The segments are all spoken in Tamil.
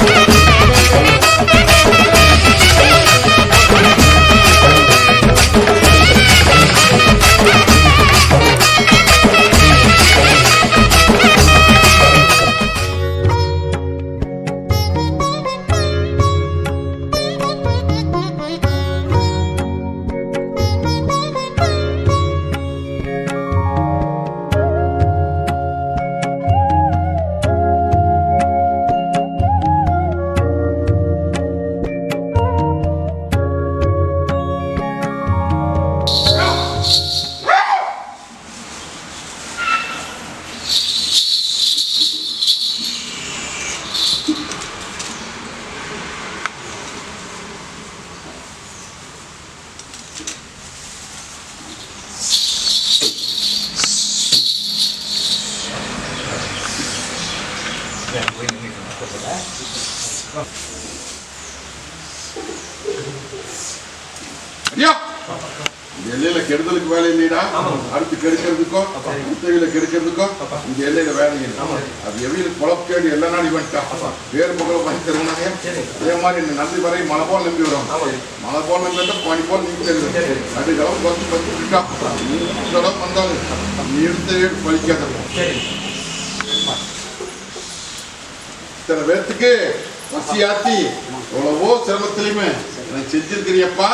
Okay. இந்த எல்லையில வேலை அது எவ்வளவு குளக்கேடு எல்லா நாள் இவன்ட்டான் வேறு முகம் பண்ணி தருவனாங்க அதே மாதிரி இந்த நன்றி வரை மழை போல் நம்பி வரும். மழை போல் நம்பி பனி போல் நீங்க தெரியும் அது பத்து பத்து விட்டா. தடம் வந்தாலும் நீ பழிக்காத. இத்தனை பேர்த்துக்கு பசியாத்தி எவ்வளவோ சிரமத்திலையுமே எனக்கு செஞ்சிருக்கிறியப்பா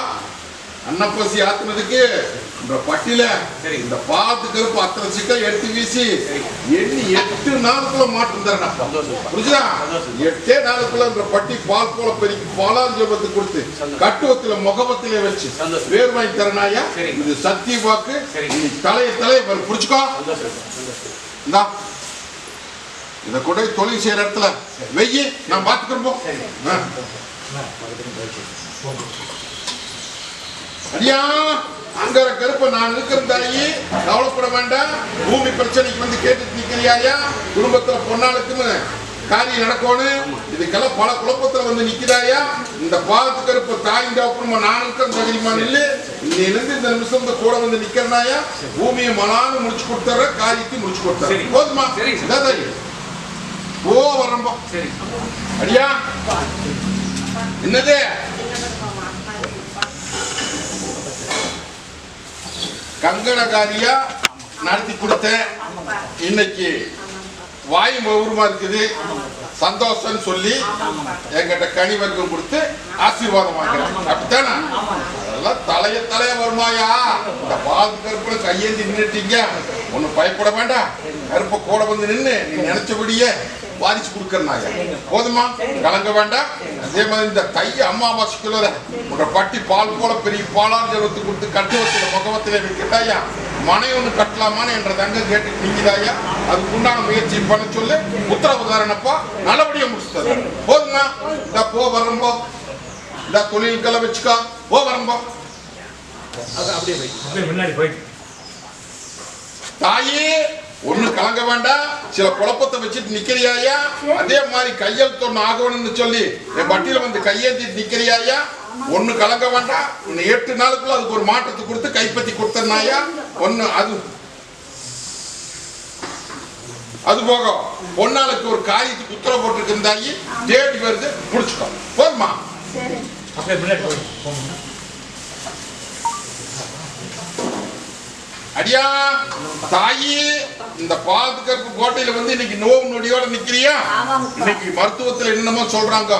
அன்னப்பசி ஆத்துனதுக்கு இந்த பட்டியல இந்த பாத்து கருப்பு அத்தனை சிக்கல் எடுத்து வீசி எண்ணி எட்டு நாளுக்குள்ள மாற்றம் தரணும் புரியுதா எட்டே நாளுக்குள்ள இந்த பட்டி பால் போல பெருக்கி பாலார் ஜபத்துக்கு கொடுத்து கட்டுவத்துல முகவத்திலே வச்சு வேர் வாங்கி தரனாயா? இது சத்திய வாக்கு. நீ தலைய தலைய புடிச்சுக்கோ இந்தா. இத கூட தொழில் செய்யற இடத்துல வெய்யி. நான் பாத்துக்கிறோம் அடியா அங்க கருப்ப நான் இருக்கிற தாயி. கவலைப்பட வேண்டாம். பூமி பிரச்சனைக்கு வந்து கேட்டு நிக்கிறியாயா குடும்பத்துல பொண்ணாளுக்குன்னு காரியம் நடக்கணும் இதுக்கெல்லாம் பல குழப்பத்துல வந்து நிக்கிறாயா இந்த பாலத்து கருப்பு தாயின் அப்புறமா நான் இருக்கிற தகுதிமான இல்ல இன்னிலிருந்து இந்த நிமிஷம் இந்த கூட வந்து நிக்கிறனாயா பூமியை மலான்னு முடிச்சு கொடுத்துற காரியத்தை முடிச்சு கொடுத்துற சரி. போதுமா? ஓ வரம்போ சரி. அடியா? என்னது? கங்கணகாரியா நடத்தி கொடுத்தேன். இன்னைக்கு வாய் மௌரமா இருக்குது. சந்தோஷம் சொல்லி எங்கிட்ட கனி வர்க்கம் கொடுத்து ஆசீர்வாதம் வாங்குறேன் அப்படித்தானே? அதெல்லாம் தலைய தலைய வருமாயா? இந்த பாது கருப்புல கையேந்தி நின்றுட்டீங்க ஒன்னும் பயப்பட வேண்டாம். கருப்பை கூட வந்து நின்று நீ நினைச்சபடியே வாரிசு கொடுக்கறனாயா போதுமா? கலங்க வேண்டாம். அதே மாதிரி இந்த தை அமாவாசைக்குள்ள உங்க பட்டி பால் போல பெரிய பாலார் ஜலத்து கொடுத்து கட்டுவத்துல முகவத்திலே வைக்கிறாயா மனை ஒண்ணு கட்டலாமான்னு என்ற தங்க கேட்டு நீங்கதாயா? அதுக்கு உண்டான முயற்சி பண்ண சொல்லு. உத்தரவுதாரனப்பா நல்லபடியா முடிச்சுட்டாரு போதுமா? இந்த போ வரம்போ. இந்த தொழில்களை வச்சுக்கோ. போ வரம்போ. அது அப்படியே போய் முன்னாடி போயிட்டு. தாயே ஒண்ணு கலங்க வேண்டாம். சில குழப்பத்தை வச்சுட்டு நிக்கிறியாயா அதே மாதிரி கையெழுத்து ஒண்ணு ஆகணும்னு சொல்லி என் பட்டியல வந்து கையெழுத்திட்டு நிக்கிறியாயா ஒண்ணு கலங்க வேண்டாம். இன்னும் எட்டு நாளுக்குள்ள அதுக்கு ஒரு மாற்றத்தை கொடுத்து கைப்பற்றி கொடுத்தனாயா ஒண்ணு அது அது போக பொன்னாளுக்கு ஒரு காரியத்துக்கு உத்தரவு போட்டுருக்கு இருந்தாயி தேடி வருது முடிச்சுக்கோ. போதுமா அப்படியே முன்னாடி போயிட்டு போங்க அடியா தாயி இந்த பாதுகாப்பு கோட்டையில வந்து இன்னைக்கு நோவு நொடியோட நிக்கிறியா. இன்னைக்கு மருத்துவத்துல என்னென்னமோ சொல்றாங்க.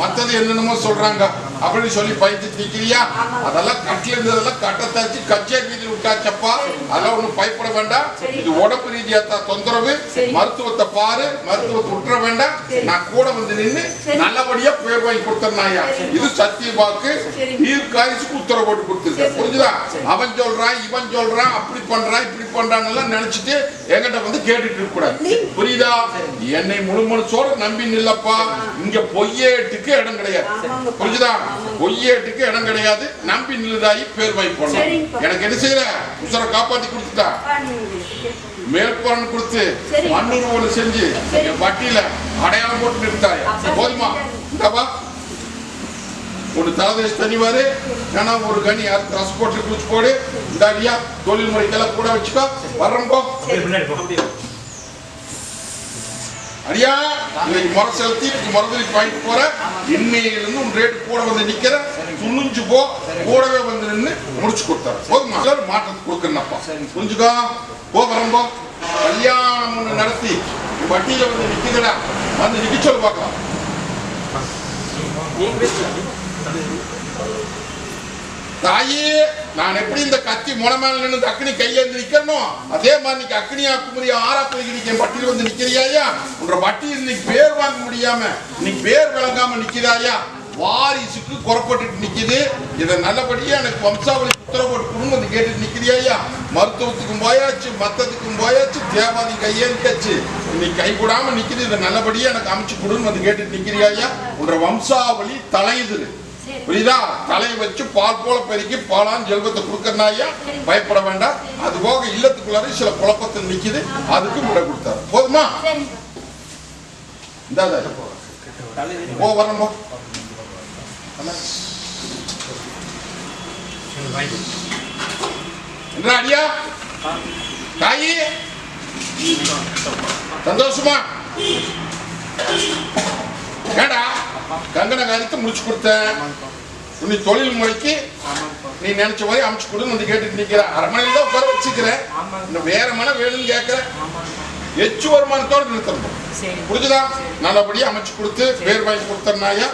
மத்தது என்னென்னமோ சொல்றாங்க. அப்படின்னு சொல்லி பயந்து நிக்கிறியா? அதெல்லாம் கட்டில இருந்ததெல்லாம் கட்ட தச்சு கச்சேரி வீதியில் விட்டாச்சப்பா. அதெல்லாம் ஒண்ணும் பயப்பட வேண்டாம். இது உடம்பு ரீதியா தான் தொந்தரவு. மருத்துவத்தை பாரு. மருத்துவத்தை விட்டுற வேண்டாம். நான் கூட வந்து சரி. நல்லபடியா பேர் வாங்கி கொடுத்தனாயா இது சத்திய வாக்கு சரி. தீர்க்காயுசுக்கு உத்தரவு போட்டு கொடுத்துருக்க சரி. புரிஞ்சுதா? அவன் சொல்றான் இவன் சொல்றான் அப்படி பண்றான் இப்படி பண்றான்னு எல்லாம் நினைச்சிட்டு என்கிட்ட வந்து கேட்டுட்டு இருக்க கூடாது. புரியுதா? என்னை முழு மனசோட நம்பி நில்லப்பா. இங்க பொய்யேட்டுக்கு இடம் கிடையாது. புரிஞ்சுதா. பொய்யேட்டுக்கு இடம் கிடையாது. நம்பி நில்லுதாயி பேர் போடலாம் சரிங்கப்பா. எனக்கு என்ன செய்யற? உசரை காப்பாத்தி கொடுத்துட்டா? மேற்பார்னு கொடுத்து சரி. மண்ணூர் ஒண்ணு செஞ்சு வட்டியில அடையாளம் போட்டு நிறுத்தாய. போதுமா? இந்தப்பா ஒரு தலதேச தனிவாரு ஏன்னா ஒரு கனி ரச போட்டு குளிச்சு போடு. இந்த அடியா தொழில் முறைக்கெல்லாம் கூட வச்சுக்கோ. வர்றோம்போ அடியா இன்னைக்கு முறை செலுத்தி இன்னைக்கு முறதலிக்கு வாங்கிட்டு போற. இன்னையிலிருந்து உன் ரேட்டு கூட வந்து நிக்கிற. துணிஞ்சு போ. கூடவே வந்து நின்று முடிச்சு கொடுத்தாரு போதுமா? மாற்றத்தை கொடுக்கணும்ப்பா புரிஞ்சுக்கோ? போ வரம்போ கல்யாணம் ஒண்ணு நடத்தி. வட்டியில வந்து நிக்குதுடா. வந்து நிக்க சொல்லு பார்க்கலாம். தாயே நான் எப்படி இந்த கத்தி முனமேல நின்று அக்னி கையேந்து நிக்கணும் அதே மாதிரி நீ அக்னியா குமரி ஆறாப்பதிக்கு நிக்க பட்டியல் வந்து நிக்கிறியாயா உன்ற பட்டியல் இன்னைக்கு பேர் வாங்க முடியாம நீ பேர் விளங்காம நிக்கிறாயா வாரிசுக்கு குறப்பட்டு நிக்குது. இதை நல்லபடியா எனக்கு வம்சாவளி உத்தரவு கொடுன்னு வந்து கேட்டு நிக்கிறியாயா மருத்துவத்துக்கும் போயாச்சு மத்தத்துக்கும் போயாச்சு தேவாதி கையேந்துச்சு நீ கை கூடாம நிக்குது. இதை நல்லபடியா எனக்கு அமைச்சு கொடுன்னு வந்து கேட்டு நிக்கிறியாயா உன்ற வம்சாவளி தலையுது புரியுதா? தலையை வச்சு பால் போல பெருக்கி பாலான் செல்வத்தை கொடுக்கறனாயா பயப்பட வேண்டாம். அது போக இல்லத்துக்குள்ளார சில குழப்பத்தில் நிக்குது. அதுக்கு விட கொடுத்தாரு. போதுமா? இந்த ஓ வரணும் என்ன அடியா? தாயி? சந்தோஷமா? ஏடா கங்கன காரியத்தை முடிச்சு கொடுத்தேன். நீ தொழில் முறைக்கு நீ நினைச்ச மாதிரி அமைச்சு கொடுன்னு வந்து கேட்டுட்டு நிக்கிற. அரண்மனையில் தான் உட்கார வச்சுக்கிறேன். இன்னும் வேற மன வேணும்னு கேட்கற எச்சு வருமானத்தோடு நிறுத்தணும் புரிஞ்சுதா? நல்லபடியா அமைச்சு கொடுத்து பேர் வாங்கி கொடுத்தனாயா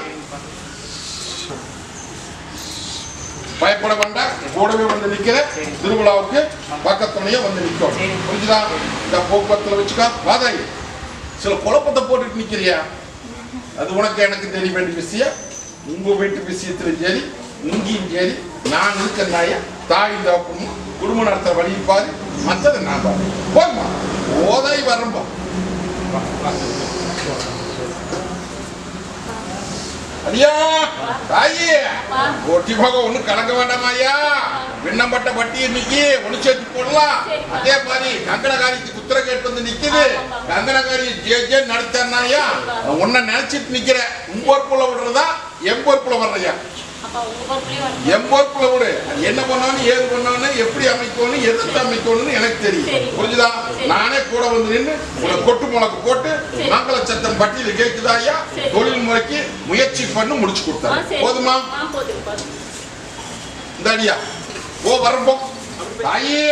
பயப்பட வேண்டாம். கூடவே வந்து நிக்கிற திருவிழாவுக்கு பக்கத்துணையே வந்து நிற்கும். புரிஞ்சுதா? இந்த போக்குவரத்துல வச்சுக்கா. வாதாய் சில குழப்பத்தை போட்டுட்டு நிக்கிறியா? அது உனக்கு எனக்கு தெரிய வேண்டிய விஷயம். உங்க வீட்டு விஷயத்திலும் சரி இங்கேயும் சரி நான் இருக்கிறனாய தாய் தகப்பனும் குடும்பம் நடத்த வழியும் பாரு மற்றதை நான் பாரு. போதுமா ஓதாய் வரம்பா ஐயா தாயே. ஒட்டி போக ஒண்ணும் கலங்க வேண்டாமா ஐயா? விண்ணப்பட்ட வட்டி இன்னைக்கு ஒண்ணு சேர்த்து போடலாம். அதே மாதிரி கங்கணகாரிக்கு குத்திர கேட்டு வந்து நிக்குது. கங்கணகாரி ஜே ஜே நடத்தனாயா உன்னை நினைச்சிட்டு நிக்கிற உன் பொறுப்புல விடுறதா? என் பொறுப்புல வர்றையா? விடு அது என்ன பண்ணணும் ஏது பண்ணணும் எப்படி அமைக்கணும் எதிர்த்து அமைக்கணும்னு எனக்கு தெரியும். புரிஞ்சுதா? நானே கூட வந்து நின்று உனக்கு கொட்டு முளக்கு போட்டு. மங்கள சத்தம் பட்டியல கேட்குதா ஐயா. தொழில் முறைக்கு முயற்சி பண்ணி முடிச்சு சரி. போதுமா. இந்த அடியா. ஓ வரப்போ தாயே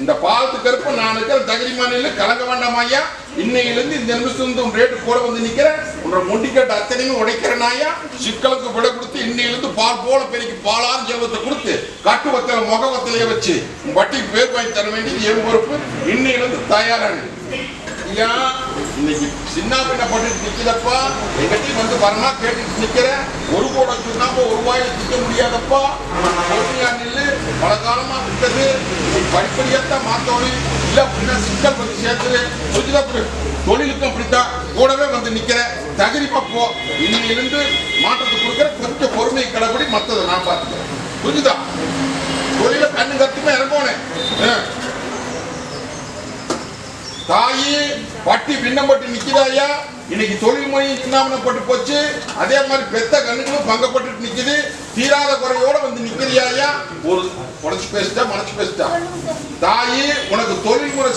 இந்த பாலத்து கருப்பு நான் இருக்கிற தகுதி மாநில கலங்க வேண்டாம் ஐயா? இன்னையிலிருந்து இந்த நிமிஷம் உன் ரேட்டு கூட வந்து நிக்கிறேன். உன்னோட முண்டிக்கட்டு அத்தனையும் உடைக்கிறேன் சிக்கலுக்கு விட கொடுத்து இன்னையிலிருந்து பால் போல பெருக்கி பாலான் செல்வத்தை கொடுத்து கட்டுவத்தில முகவத்திலேயே வச்சு உன் வட்டிக்கு பேர் வாங்கி தர வேண்டியது என் பொறுப்பு. இன்னையிலிருந்து தயாரானு. ஐயா இன்னைக்கு சின்ன பின்ன போட்டுட்டு நிக்கிறப்பா எங்கிட்டையும் வந்து வரமா கேட்டுட்டு நிக்கிறேன். ஒரு கூட சொன்னாப்ப ஒரு வாயில் திக்க முடியாதப்பா. பொறுமையா நில்லு. பல காலமா விட்டது. நீ படிப்படியாத்தான் மாத்தணும் இல்ல அப்படின்னா சிக்கல் வந்து சேர்த்து புரிஞ்சுதா தொழிலுக்கும் அப்படித்தான். கூடவே வந்து நிக்கிற தகுதிப்பா போ. இன்னிலிருந்து மாற்றத்தை கொடுக்குற கொஞ்சம் பொறுமை கடைப்படி மத்ததை நான் பார்த்துக்கிறேன். புரிஞ்சுதா? தொழில கண்ணு கத்துமே இறங்கணும் தாயி பட்டி பின்னப்பட்டு நிக்குதாயா இன்னைக்கு தொழில் முறை சின்னாமனப்பட்டு போச்சு. அதே மாதிரி பெத்த கண்ணுகளும் பங்கப்பட்டு நிக்குது. தீராத குறையோட வந்து நிக்கிறியாயா ஒரு உடச்சு பேசிட்டா மனச்சு பேசிட்டா? தாயி உனக்கு தொழில் முறை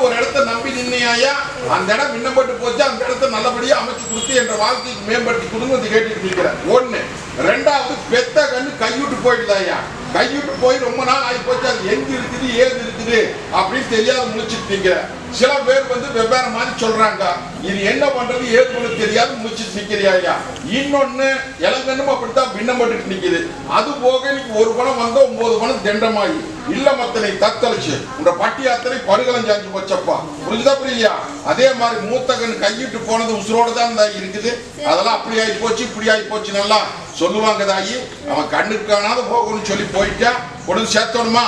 ஒரு இடத்த நம்பி நின்னையா அந்த இடம் பின்னப்பட்டு போச்சு அந்த இடத்த நல்லபடியா அமைச்சு கொடுத்து என்ற வாழ்க்கைக்கு மேம்படுத்தி கொடுங்க வந்து கேட்டுட்டு இருக்கிறேன். ஒண்ணு ரெண்டாவது பெத்த கண்ணு கைவிட்டு போயிடுதாயா கைவிட்டு போய் ரொம்ப நாள் ஆகி போச்சு. அது எங்க இருக்குது ஏது இருக்குது அப்படின்னு தெரியாத முடிச்சிட்டு சில பேர் வந்து வெவ்வேறு மாதிரி சொல்றாங்க. இது என்ன பண்றது ஏது பண்ண தெரியாத முடிச்சிட்டு நிக்கிறியா இன்னொன்னு இளங்கண்ணும் அப்படித்தான் பின்னப்பட்டு நிக்குது. அது போக இன்னைக்கு ஒரு பணம் வந்தா ஒன்பது பணம் திண்டமாயி. இல்ல மத்தனை தத்தளிச்சு. உங்க பட்டி அத்தனை படுகலம் சாஞ்சு போச்சப்பா. புரிஞ்சுதா புரியலையா? அதே மாதிரி மூத்த கண் கையிட்டு போனது உசுரோட தான் இருக்குது. அதெல்லாம் அப்படி ஆகி போச்சு இப்படி ஆகி போச்சு நல்லா சொல்லுவாங்க தாயி. அவன் கண்ணுக்கு காணாத போகணும்னு சொல்லி போயிட்டா. உடனே சேர்த்தோணுமா.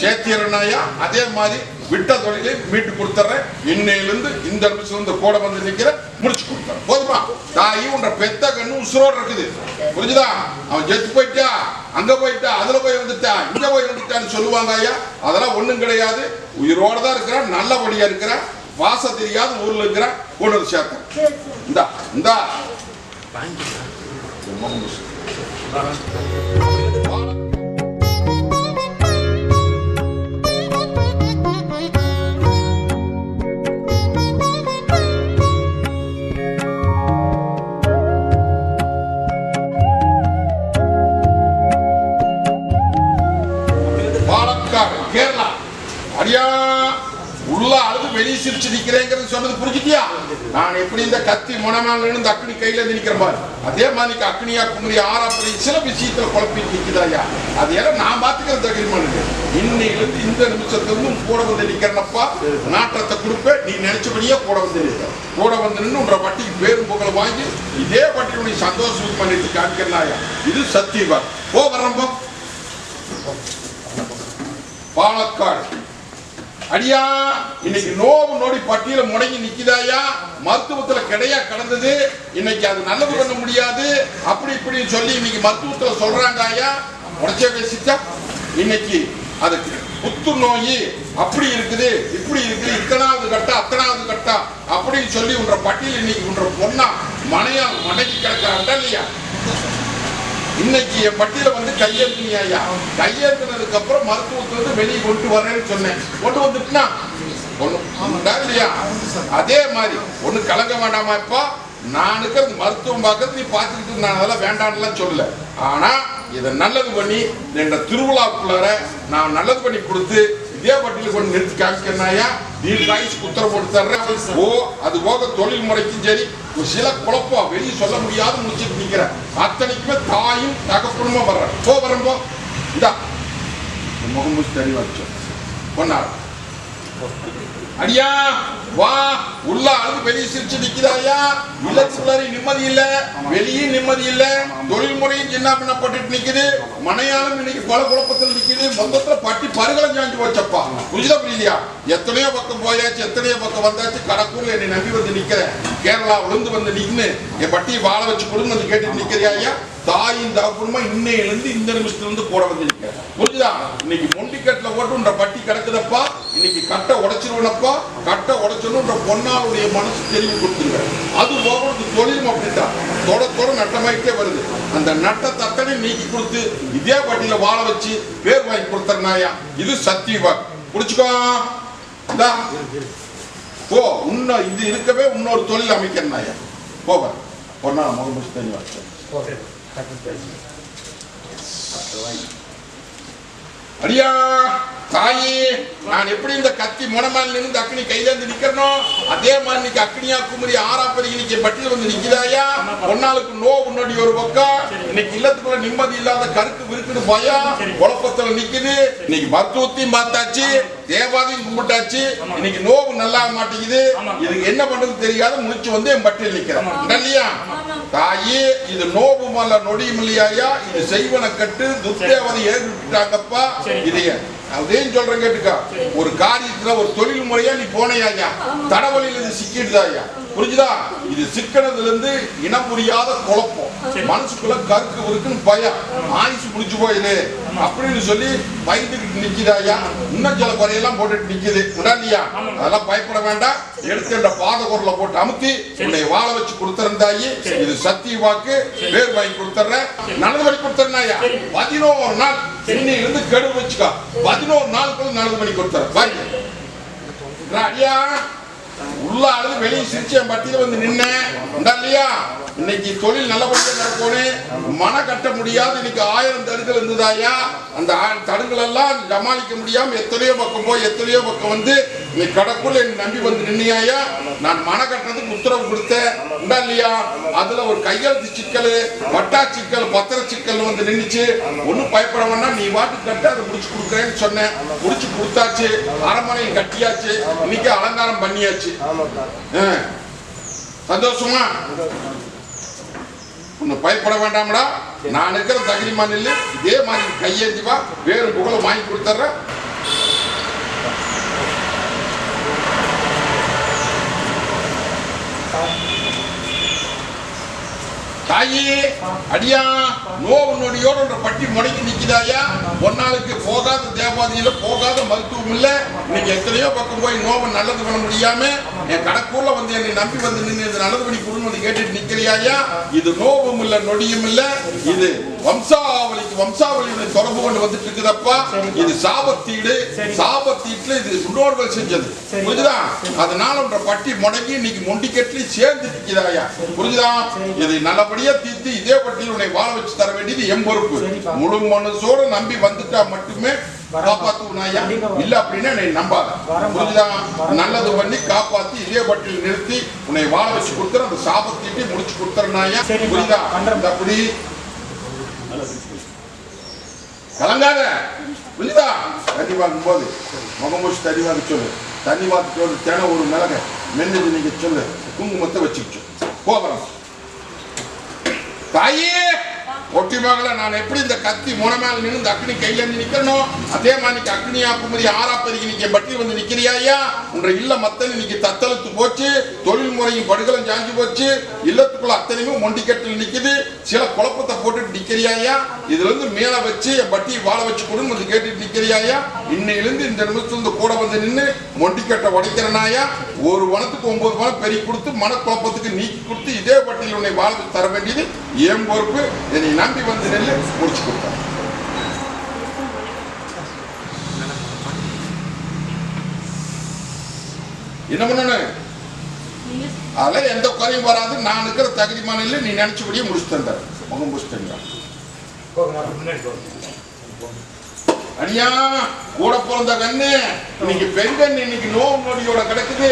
சேர்த்திடுறாயா அதே மாதிரி விட்ட தொழிலை மீட்டு கொடுத்துறேன். இன்னையிலிருந்து இந்த நிமிஷம் இந்த கூட வந்து நிக்கிற முடிச்சு கொடுத்துறேன். போதுமா? தாயி உன்ற பெத்த கண்ணு உசுரோடு இருக்குது. புரிஞ்சுதா? அவன் செத்து போயிட்டா அங்க போயிட்டா அதுல போய் வந்துட்டா இங்க போய் வந்துட்டான்னு சொல்லுவாங்க ஐயா. அதெல்லாம் ஒண்ணும் கிடையாது. உயிரோட தான் இருக்கிறான் நல்லபடியா இருக்கிறான். வாச தெரியாத ஊர்ல இருக்கிறான். கொண்டு வந்து சேர்த்தேன். அடியா உள்ள அழுது வெளியே சிரிச்சு நிக்கிறேங்கிறது சொன்னது புரிஞ்சுட்டியா? நான் எப்படி இந்த கத்தி முனமால இந்த அக்னி கையில இருந்து நிக்கிற மாதிரி அதே மாதிரி அக்னியா குமரி ஆறா சில விஷயத்துல குழப்பிட்டு நிக்கிறாயா அது ஏன்னா நான் பாத்துக்கிற தகிரிமானு இன்னையிலிருந்து இந்த நிமிஷத்துல கூட வந்து நிக்கிறனப்பா. நாட்டத்தை கொடுப்பேன் நீ நினைச்சபடியே கூட வந்து நிற்க கூட வந்து நின்று உன்ற வட்டிக்கு பேரும் புகழ் வாங்கி இதே வட்டியில் நீ சந்தோஷம் பண்ணிட்டு காமிக்கிறாயா இது சத்தியவா போ வர்றப்போ பாலக்காடு. அடியா இன்னைக்கு நோவு நோடி பட்டியல முடங்கி நிக்குதாயா? மருத்துவத்துல கிடையா கடந்தது? இன்னைக்கு அது நல்லது பண்ண முடியாது. அப்படி இப்படி சொல்லி இன்னைக்கு மருத்துவத்துல சொல்றாங்க ஐயா உடச்சே பேசிச்சா இன்னைக்கு அதுக்கு புத்துநோய் அப்படி இருக்குது இப்படி இருக்குது இத்தனாவது கட்டா அத்தனாவது கட்டா அப்படின்னு சொல்லி உன்ற பட்டியல் இன்னைக்கு உன்ற பொண்ணா மனையா மடக்கி கிடக்கிறாண்டா இல்லையா? இன்னைக்கு என் பட்டியல வந்து கையெழுத்துனீங்க ஐயா? கையெழுத்துனதுக்கு அப்புறம் மருத்துவத்தை வந்து வெளியே கொண்டு வரேன்னு சொன்னேன். கொண்டு வந்துட்டுனா? ஒண்ணு இல்லையா? அதே மாதிரி ஒண்ணு கலங்க வேண்டாமா இப்போ? நான் இருக்கிறது மருத்துவம் பார்க்கறது நீ பார்த்துக்கிட்டு நான் அதெல்லாம் வேண்டான்லாம் சொல்லல. ஆனா இதை நல்லது பண்ணி என்ற திருவிழாக்குள்ளார நான் நல்லது பண்ணி கொடுத்து இதே பட்டியல கொண்டு நிறுத்தி காமிக்கிறனாயா தீர்காயுஸ் உத்தரவு போட்டு தர்றேன் ஓ அது போக தொழில் முறைக்கும் சரி. ஒரு சில குழப்பம். வெளியே சொல்ல முடியாத முடிச்சுட்டு நிற்கிற அத்தனைக்குமே தாயும் தகப்பனுமா வர்ற போ வரும்போ போ. இந்தா. முகம் முடிச்சு தடி வச்சோம். பொன்னார் அடியா வா. உள்ள அழுது வெளியே சிரிச்சு நிக்கிறாயா இல்லத்துக்குள்ளாரி நிம்மதி இல்ல. வெளியே நிம்மதி இல்ல. தொழில் முறையும் சின்ன பண்ணப்பட்டு நிக்குது. மனையாலும் இன்னைக்கு பல குழப்பத்தில் நிக்குது. மொத்தத்துல பட்டி பருகலம் சாஞ்சு போச்சப்பா. புரியுதா புரியலையா? எத்தனையோ பக்கம் போயாச்சு எத்தனையோ பக்கம் வந்தாச்சு. கடக்கூர்ல என்னை நம்பி வந்து நிக்கிறேன். கேரளா விழுந்து வந்து நின்னு என் பட்டியை வாழ வச்சு கொடுங்க வந்து கேட்டு நிக்கிறியா ஐயா? தாயின் தகப்பனுமா இன்னையிலிருந்து இந்த நிமிஷத்துலேருந்து கூட வந்துருக்க புரிஞ்சுதா? இன்னைக்கு மொண்டிக்கட்டுல போட்டு பட்டி கிடக்குதப்பா? இன்னைக்கு கட்டை உடைச்சிருவனப்பா? கட்டை உடைச்சணுன்ற பொன்னாளுடைய மனசு தெளிவு கொடுத்துருங்க அது போகிறது தொழிலும் அப்படித்தான் தொட தொட நட்டமாயிட்டே வருது. அந்த நட்ட அத்தனை நீக்கி கொடுத்து இதே பட்டியில் வாழ வச்சு பேர் வாங்கி கொடுத்தனாயா இது சத்தியவா? புடிச்சுக்கோ இந்தா. போ. இன்னும் இது இருக்கவே இன்னொரு தொழில் அமைக்கிறனாயா போவ. பொன்னா முகம் முடிச்சு あ。りや தாயி நான் எப்படி இந்த கத்தி முனமால இருந்து அக்னி கையில இருந்து நிக்கிறனோ அதே மாதிரி இன்னைக்கு அக்னியா குமரி ஆறாப்பதி இன்னைக்கு பட்டியல் வந்து நிக்கிறாயா பொன்னாளுக்கு நோ முன்னாடி ஒரு பக்கம். இன்னைக்கு இல்லத்துக்குள்ள நிம்மதி இல்லாத கருக்கு விருக்குன்னு பயம் குழப்பத்துல நிக்குது. இன்னைக்கு மருத்துவத்தையும் பார்த்தாச்சு. தேவாதையும் கும்பிட்டாச்சு. இன்னைக்கு நோவு நல்லா மாட்டேங்குது. இதுக்கு என்ன பண்றது தெரியாத முடிச்சு வந்து என் பட்டியல் நிக்கிறேன். இல்லையா? தாயி இது நோவு மல்ல நொடியும் இல்லையாயா? இது செய்வன கட்டு துர்தேவதை ஏற்பட்டாங்கப்பா இதைய அதையும் சொல்றேன் கேட்டுக்கா. ஒரு காரியத்துல ஒரு தொழில் முறையா நீ போனையா தடவழியில் இது சிக்கிடுதாயா புரிஞ்சுதா? இது சிக்கனதுல இருந்து இனம் புரியாத குழப்பம். மனசுக்குள்ள கருக்கு இருக்குன்னு பயம். ஆயுசு முடிச்சு போயிடு அப்படின்னு சொல்லி பயந்துக்கிட்டு நிக்குதாயா இன்னும் சில குறையெல்லாம் போட்டுட்டு நிக்குது. உடனடியா? அதெல்லாம் பயப்பட வேண்டாம். எடுத்து என்ற பாத குரலை போட்டு அமுத்தி உன்னை வாழ வச்சு கொடுத்திருந்தாயி இது சத்திய வாக்கு. பேர் வாங்கி கொடுத்துறேன். நல்லது பண்ணி கொடுத்துறேனாயா பதினோரு நாள் இன்னையில இருந்து கெடு வச்சுக்கோ. பதினோரு நாளுக்குள்ள நல்லது பண்ணி கொடுத்துறேன். வாங்கி அடியா உள்ள அழுது வெளியே சிரிச்சு என் பட்டியல வந்து நின்னேன். உண்டா இல்லையா? இன்னைக்கு தொழில் நல்லபடியாக நடக்கணும் மன கட்ட முடியாது இன்னைக்கு ஆயிரம் தடுகள் இருந்ததாயா? அந்த ஆயிரம் தடுகள் எல்லாம் சமாளிக்க முடியாம எத்தனையோ பக்கம் போய் எத்தனையோ பக்கம் வந்து நீ கடக்குள்ள என்னை நம்பி வந்து நின்னியாயா? நான் மன கட்டுறதுக்கு உத்தரவு கொடுத்தேன். உண்டா இல்லையா? அதுல ஒரு கையெழுத்து சிக்கல் வட்டா சிக்கல் பத்திர சிக்கல் வந்து நின்றுச்சு ஒன்னும் பயப்பட வேண்டாம். நீ வாட்டு கட்ட அதை முடிச்சு கொடுக்குறேன்னு சொன்னேன். முடிச்சு கொடுத்தாச்சு. அரண்மனையும் கட்டியாச்சு. இன்னைக்கு அலங்காரம் பண்ணியாச்சு. சந்தோஷமா? உன்னை பயப்பட வேண்டாம்டா. நான் இருக்கிற தகுதி மாநில இதே மாதிரி கையேந்தி வா. வேறு புகழை வாங்கி கொடுத்துட்றேன். தாயி அடியா நோவு நொடியோட ஒரு பட்டி முடங்கி நிற்கிறாயா? ஒன்னாளுக்கு போகாத தேவாதியில போகாத மருத்துவம் இல்லை. இன்னைக்கு எத்தனையோ பக்கம் போய் நோவை நல்லது பண்ண முடியாம என் கடக்கூர்ல வந்து என்னை நம்பி வந்து நின்று இது நல்லது பண்ணி கொடுன்னு கேட்டுட்டு நிக்கிறியாயா இது நோவும் இல்லை நொடியும் இல்லை. இது வம்சாவளிக்கு வம்சாவளியுடைய தொடர்பு கொண்டு வந்துட்டு இருக்குதப்பா இது சாபத்தீடு சாபத்தீட்டுல இது முன்னோர்கள் செஞ்சது. புரிஞ்சுதா? அதனால உன்ற பட்டி முடங்கி இன்னைக்கு மொண்டிக்கட்டுல சேர்ந்து நிக்குதாயா புரிஞ்சுதா? இதை நல்லபடியா தீர்த்து இதே பட்டியல் உன்னை வாழ வச்சு தர வேண்டியது என் பொறுப்பு. முழு மனசோட நம்பி வந்துட்டா மட்டுமே வரேன். இல்ல அப்படின்னா என்னை நம்பாத. புரிஞ்சுதா. நல்லது பண்ணி காப்பாத்தி இதே பட்டியல் நிறுத்தி உன்னை வாழ வச்சு கொடுத்துற அந்த சாபத்திட்டு முடிச்சு கொடுத்துறேன் ஐயா சரிப்பா. புரியுதா அப்படி கலங்காத. புரியுதா தண்ணி பார்க்கும் போது முகம் தண்ணி பார்க்க சொல்லு. தண்ணி வாத்து சொல்லு தினம் ஒரு மிளக மென்னு நீங்க சொல்லு. குங்குமத்தை வச்சுக்கிச்சு போகிறோம் தாயே! ஒட்டி நான் எப்படி இந்த கத்தி முனை நின்று இந்த அக்னி கையில இருந்து நிக்கணும் அதே மாதிரி அக்னியா அக்னி ஆறா ஆறாப்பதிக்கு நீங்க பட்டி வந்து நிக்கிறியாயா உன்ற இல்ல மத்தன் இன்னைக்கு தத்தளத்து போச்சு தொழில் முறையும் படுகலம் சாஞ்சு போச்சு இல்லத்துக்குள்ள அத்தனையும் மொண்டிக்கட்டில் நிக்குது சில குழப்பத்தை போட்டுட்டு நிக்கிறியாயா இதுல இருந்து மேல வச்சு என் பட்டியை வாழ வச்சு கொடுன்னு வந்து கேட்டுட்டு நிக்கிறியாயா இன்னையிலிருந்து இந்த நிமிஷத்துல இருந்து கூட வந்து நின்று மொண்டிக்கட்டை உடைக்கிறனாயா ஒரு வனத்துக்கு ஒன்பது வனம் பெருக்கி கொடுத்து மனக்குழப்பத்துக்கு நீக்கி கொடுத்து இதே பட்டியல் உன்னை வாழ தர வேண்டியது என் பொறுப்பு? என்னை நம்பி வந்து நெல்லு முடிச்சு கொடுத்தேன் என்ன பண்ணணும்? அதில் அதெல்லாம் எந்த குறையும் வராது. நான் இருக்கிற தகுதிமான இல்லை நீ நினச்சபடியே முடிச்சு தந்தார் முகம் முடிச்சு போங்க அடியா கூட பிறந்த கண்ணு. இன்னைக்கு பெண்கண் இன்னைக்கு நோவு நொடியோட கிடக்குது.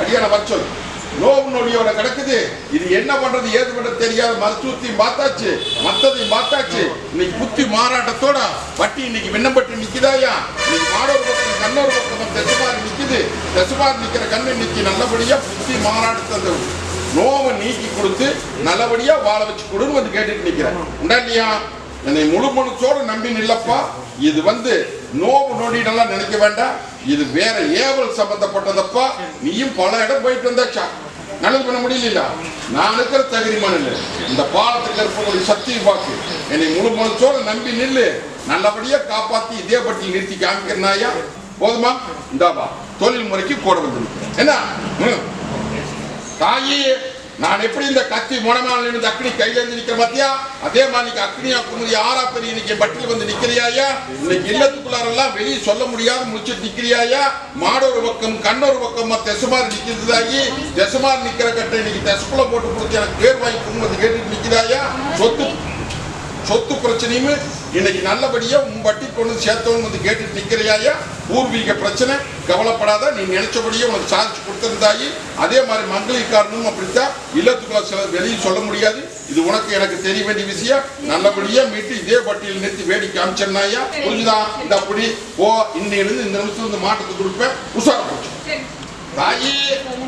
அடியான வச்சோம் நோவு நொடியோட கிடக்குது. இது என்ன பண்றது ஏது பண்றது தெரியாத மருத்துவத்தையும் பார்த்தாச்சு. மத்ததையும் பார்த்தாச்சு. இன்னைக்கு புத்தி மாறாட்டத்தோட வட்டி இன்னைக்கு விண்ணப்பட்டு நிக்குதாயா? இன்னைக்கு மாடோர் பக்கம் கண்ணோர் பக்கம் தசுமாரி நிக்குது. தசுமாரி நிக்கிற கண்ணு இன்னைக்கு நல்லபடியா புத்தி மாறாட்டத்தை நோவை நீக்கி கொடுத்து நல்லபடியா வாழ வச்சு கொடுன்னு வந்து கேட்டுட்டு நிக்கிறேன். உண்டா இல்லையா? என்னை முழு மனசோட நம்பி நில்லப்பா. இது வந்து நோவு நொடினெல்லாம் நினைக்க வேண்டாம். இது வேற ஏவல் சம்பந்தப்பட்டதப்பா. நீயும் பல இடம் போயிட்டு வந்தாச்சா? நல்லது பண்ண முடியல நான் இருக்கிற தகுதிமான இல்லை. இந்த பாலத்துக்கு இருக்கக்கூடிய சக்தி பார்த்து என்னை முழு மனசோட நம்பி நில்லு. நல்லபடியா காப்பாத்தி இதே பட்டி நிறுத்தி காமிக்கிறனாயா போதுமா? இந்தாபா தொழில் முறைக்கு கூட வந்து என்ன? ம். நான் எப்படி இந்த கத்தி முனமால் நின்று அக்னி கையில இருந்து நிக்கிற பத்தியா? அதே மாதிரி இன்னைக்கு அக்னியா குமுதி ஆறா பெரிய இன்னைக்கு பட்டில் வந்து நிக்கிறியாயா இன்னைக்கு இல்லத்துக்குள்ளாரெல்லாம் வெளியே சொல்ல முடியாத முடிச்சுட்டு நிக்கிறியாயா மாடொரு பக்கம் கண்ணொரு பக்கம் தெசுமார் நிக்கிறதாகி தெசுமார் நிக்கிற கட்டை இன்னைக்கு தெசுக்குள்ள போட்டு கொடுத்து எனக்கு பேர் வாங்கி குடும்பத்தை கேட்டுட்டு நிக்கிறாயா சொத்து சொத்து பிரச்சனையுமே இன்னைக்கு நல்லபடியா உன் வட்டி கொண்டு சேர்த்தோன்னு வந்து கேட்டுட்டு நிக்கிறையாயா பூர்வீக பிரச்சனை. கவலைப்படாத நீ நினைச்சபடியே உனக்கு சார்ஜ் கொடுத்திருந்தாயி அதே மாதிரி மங்களிக்காரனும் அப்படித்தான். இல்லத்துக்குள்ள சில வெளியே சொல்ல முடியாது. இது உனக்கு எனக்கு தெரிய வேண்டிய விஷயம். நல்லபடியா மீட்டு இதே பட்டியல் நிறுத்தி வேடிக்கை காமிச்சேன்னாயா புரிஞ்சுதான் இந்த அப்படி ஓ இன்னையிலிருந்து இந்த நிமிஷத்துல இந்த மாற்றத்தை கொடுப்பேன். உஷார் தாயி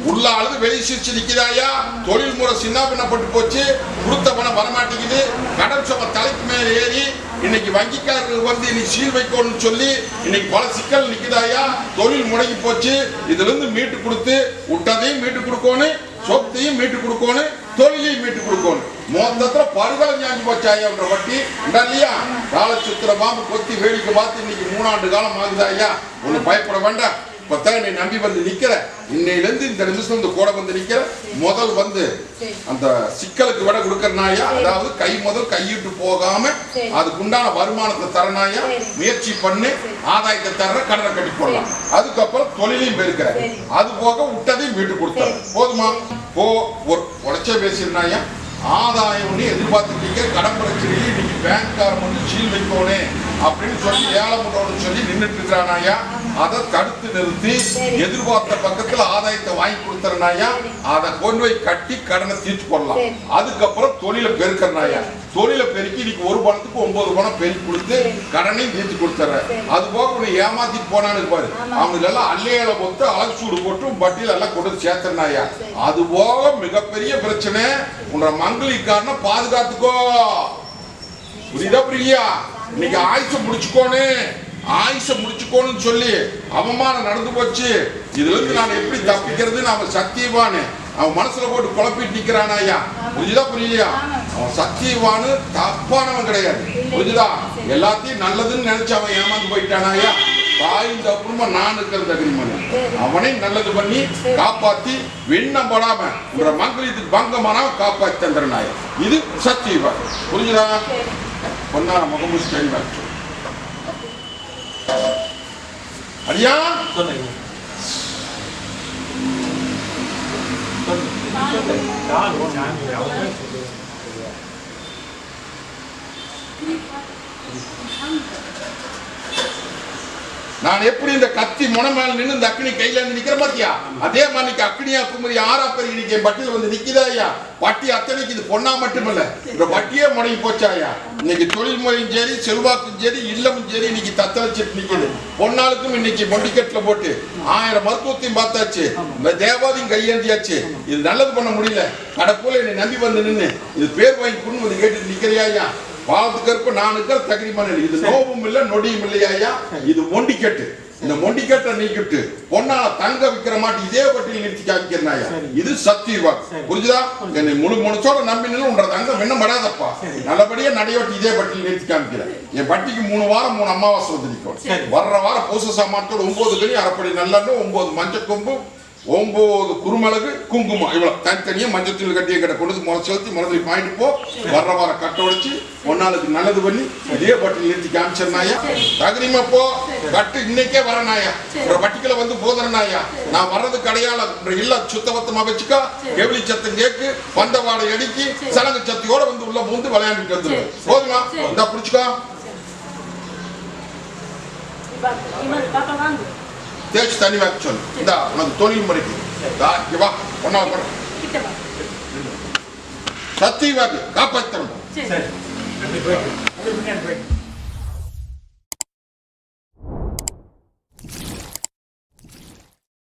உள்ள அழுது வெளியே சிரிச்சு நிக்கிறாயா? தொழில் முறை சின்ன பின்னப்பட்டு போச்சு. கொடுத்த பணம் வரமாட்டேங்குது. கடன் சும தலைக்கு மேல ஏறி இன்னைக்கு வங்கிக்காரர்கள் வந்து இன்னைக்கு சீல் வைக்கணும்னு சொல்லி இன்னைக்கு பல சிக்கல் நிக்குதாயா? தொழில் முடங்கி போச்சு. இதுல இருந்து மீட்டு கொடுத்து விட்டதையும் மீட்டு கொடுக்கணும் சொத்தையும் மீட்டு கொடுக்கணும் தொழிலையும் மீட்டு கொடுக்கணும். மொத்தத்துல பருகாலம் ஞாஞ்சி போச்சாயான்ற வட்டி. இல்லையா? காலச்சுத்திர பாம்பு கொத்தி வேடிக்கை பார்த்து இன்னைக்கு மூணாண்டு காலம் ஆகுதாயா? ஒன்னு பயப்பட வேண்டாம். இப்பத்தான் என்னை நம்பி வந்து நிக்கிற இன்னையிலிருந்து இந்த நிமிஷம் வந்து கூட வந்து நிக்கிற முதல் வந்து அந்த சிக்கலுக்கு விட கொடுக்கறனாயா அதாவது கை முதல் கையிட்டு போகாம அதுக்குண்டான வருமானத்தை தரனாயா முயற்சி பண்ணி ஆதாயத்தை தர கடனை கட்டி போடலாம். அதுக்கப்புறம் தொழிலையும் பெருக்கிற. அது போக விட்டதையும் வீட்டு கொடுத்தாரு போதுமா? போ ஒரு உடச்சே பேசிருந்தாயா ஆதாயம் ஒண்ணு எதிர்பார்த்துட்டீங்க கடன் பிரச்சனையில இன்னைக்கு பேங்க்காரன் வந்து சீல் வைக்கோனே அப்படின்னு சொல்லி ஏழை முட்டோன்னு சொல்லி நின்றுட்டு இருக்கிறானாயா அதை தடுத்து நிறுத்தி. எதிர்பார்த்த பக்கத்துல ஆதாயத்தை வாங்கி கொடுத்துறனாயா. அதை கொண்டு போய் கட்டி கடனை தீர்த்து சரி. அதுக்கப்புறம் தொழிலை பெருக்கிறனாயா தொழிலை பெருக்கி இன்னைக்கு ஒரு பணத்துக்கு ஒன்பது பணம் பெருக்கி கொடுத்து. கடனையும் தீர்த்து கொடுத்துற. அது போக உன்னை ஏமாத்திட்டு போனான்னு இருப்பாரு. அவங்க எல்லாம் அல்லையில பொத்து அழகு சூடு போட்டு பட்டியல் எல்லாம் கொண்டு சேர்த்தனாயா சரி. அது போக மிகப்பெரிய பிரச்சனை உன்ற மங்களிக்காரனை பாதுகாத்துக்கோ. புரியுதா புரியலையா? இன்னைக்கு ஆயுச முடிச்சுக்கோனு ஆயுச முடிச்சுக்கோன்னு சொல்லி அவமானம் நடந்து போச்சு. இதுல இருந்து நான் எப்படி தப்பிக்கிறது நாம சத்தியவானு. அவன் மனசுல போட்டு குழப்பிட்டு நிக்கிறான் ஐயா. புரியுதா புரியலையா? அவன் சத்தியவானு தப்பானவன் கிடையாது. புரியுதா எல்லாத்தையும் நல்லதுன்னு நினைச்சு அவன் ஏமாந்து போயிட்டானா ஐயா? தாயின் தப்புமா நான் இருக்கிற தகுதிமன் அவனை நல்லது பண்ணி காப்பாத்தி வெண்ணம் படாம உன்ற மங்களியத்துக்கு பங்கமானாம காப்பாத்தி தந்துறனாய இது சத்தியவான். புரிஞ்சுதா? பொன்னான முகமது தெளிவா அடியா? சொல்லுங்க. Thank you. நான் எப்படி இந்த கத்தி முனை மேல நின்று இந்த அக்னி கையில இருந்து நிக்கிற பாத்தியா? அதே மாதிரி இன்னைக்கு அக்னியா குமரி ஆறா பெரிய இன்னைக்கு என் பட்டியல் வந்து நிக்குதா ஐயா? பட்டி அத்தனைக்கு இது பொண்ணா மட்டுமல்ல. இந்த பட்டியே முடங்கி போச்சா ஐயா? இன்னைக்கு தொழில் முறையும் சரி செல்வாக்கும் சரி இல்லமும் சரி இன்னைக்கு தத்தளிச்சிட்டு நிக்குது. பொன்னாளுக்கும் இன்னைக்கு மொண்டிக்கட்டுல போட்டு ஆயிரம் மருத்துவத்தையும் பார்த்தாச்சு. இந்த தேவாதையும் கையேந்தியாச்சு. இது நல்லது பண்ண முடியல. கடப்போல என்னை நம்பி வந்து நின்று இது பேர் வாங்கி கொண்டு வந்து கேட்டு நிக்கிறியா ஐயா? வாழ்த்துக்கற்ப நான் இருக்கிற தகுதிமான இது நோவும் இல்ல நொடியும் இல்லையா இது மொண்டிக்கட்டு. இந்த மொண்டிக்கட்டை நீக்கிட்டு பொன்னால தங்க விக்கிற மாட்டி இதே பட்டியல் நிறுத்தி காமிக்கிறேன் ஐயா. இது சத்தியவாக் புரிஞ்சுதா? என்னை முழு மனசோட நம்பினாலும் உன்ற தங்கம் என்ன படாதப்பா நல்லபடியா நடையோட்டி இதே பட்டியல் நிறுத்தி காமிக்கிறேன். என் பட்டிக்கு மூணு வாரம் மூணு அமாவாசை நிற்கும் வர்ற வாரம் பூச சாமான்கள் ஒன்பது கனி அரைப்படி நல்லெண்ணெய் ஒன்பது மஞ்சள் கொம்பு ஒன்பது குருமளகு குங்குமம். இவ்வளோ தனித்தனியாக மஞ்சள் தூள் கட்ட கொண்டு வந்து செலுத்தி முளை பாயிண்ட் போ. வர்ற வார கட்ட உடைச்சு ஒன்னாளுக்கு நல்லது பண்ணி இதே பட்டியல் நிறுத்தி காமிச்சிருந்தாயா தகுதிமா போ. கட்டு இன்னைக்கே வரனாயா ஒரு பட்டிக்கல வந்து போதறனாயா நான் வர்றது கடையாள இல்ல சுத்தபத்தமா வச்சுக்கா. கெவிலி சத்தம் கேக்கு வந்த வாடை அடிக்கி சலங்கு சத்தியோட வந்து உள்ள பூந்து விளையாண்டுட்டு வந்துருவேன் போதுமா? இந்த பிடிச்சிக்கா. வாங்க. தேய்ச்சி தண்ணி வைக்க சொல்லு. இந்தா உனக்கு தொழில் முறைக்கு. இந்தா, இங்க வா. கிட்ட வா. சத்தியவாக்கு காப்பாற்றணும்